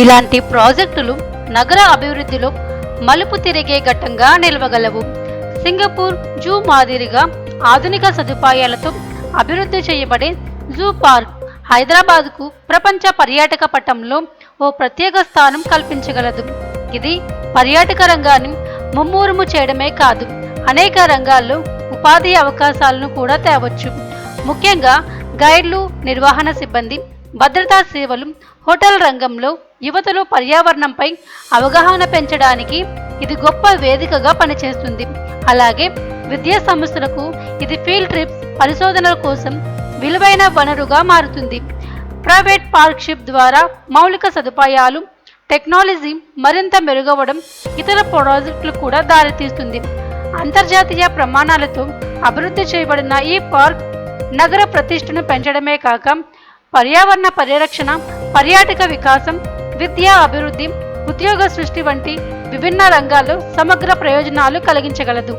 ఇలాంటి ప్రాజెక్టులు నగర అభివృద్ధిలో మలుపు తిరిగే ఘట్టంగా నిలవగలవు. సింగపూర్ జూ మాదిరిగా ఆధునిక సదుపాయాలతో అభివృద్ధి చేయబడే జూ పార్క్ హైదరాబాద్కు ప్రపంచ పర్యాటక పటంలో ఓ ప్రత్యేక స్థానం కల్పించగలదు. ఇది పర్యాటక రంగాన్ని ముమ్మూరుము చేయడమే కాదు అనేక రంగాల్లో ఉపాధి అవకాశాలను కూడా తేవచ్చు. ముఖ్యంగా గైడ్లు నిర్వహణ సిబ్బంది భద్రతా సేవలు హోటల్ రంగంలో యువతలో పర్యావరణంపై అవగాహన పెంచడానికి ఇది గొప్ప వేదికగా పనిచేస్తుంది. అలాగే విద్యా సంస్థలకు ఇది ఫీల్డ్ ట్రిప్స్ పరిశోధనల కోసం విలువైన వనరుగా మారుతుంది. ప్రైవేట్ పార్క్షిప్ ద్వారా మౌలిక సదుపాయాలు టెక్నాలజీ మరింత మెరుగవడం ఇతర ప్రాజెక్టులు కూడా దారితీస్తుంది. అంతర్జాతీయ ప్రమాణాలతో అభివృద్ధి చేయబడిన ఈ పార్క్ నగర ప్రతిష్టను పెంచడమే కాక పర్యావరణ పరిరక్షణ పర్యాటక వికాసం విద్యా అభివృద్ధి ఉద్యోగ సృష్టి వంటి విభిన్న రంగాల్లో సమగ్ర ప్రయోజనాలు కలిగించగలదు.